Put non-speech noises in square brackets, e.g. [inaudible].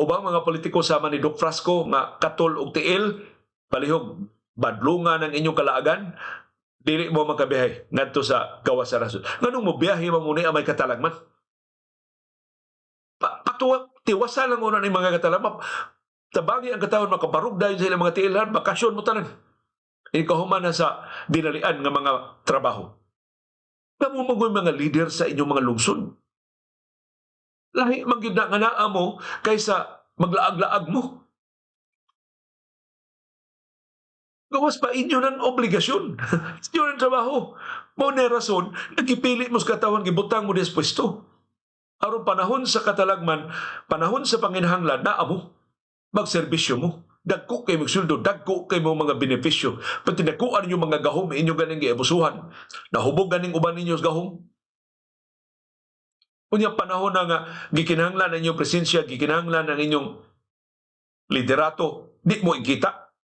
ubang mga politiko sama ni Doc Frasco nga katol og tiil palihog badlungan ang inyong kalaagan dili mo makabiyahe ngadto sa gawas sa rason. Nganong mo biyahe mo muna may katalagman? Pa, patuwa, tiwasa lang una ni mga katalagman. Tabagi ang katawon makabarog dahil sa ilang mga tiilan, bakasyon mo tanan. Ikahuman na sa dinalian nga mga trabaho. Kamu mga leader sa inyong mga lungsod. Lahi magyud na nga naa mo kaysa maglaag-laag mo. Gawas pa inyo ng obligasyon. [laughs] inyo ng trabaho. Mo na rason, nagipili mo sa katawan, gibutang mo des pwesto. Aron panahon sa katalagman, panahon sa panginhanglan, naa mo. Magserbisyo mo. Dagko kay magsuldo, dagko kay mo mga benepisyo. Pati nakuha ninyo mga gahom, inyo ganing giabusuhan. Nahubog ganing uban ninyo sa gahom. Unya panahon na nga, gikinahanglan ang inyong presensya, gikinahanglan ang inyong liderato, di mo ikita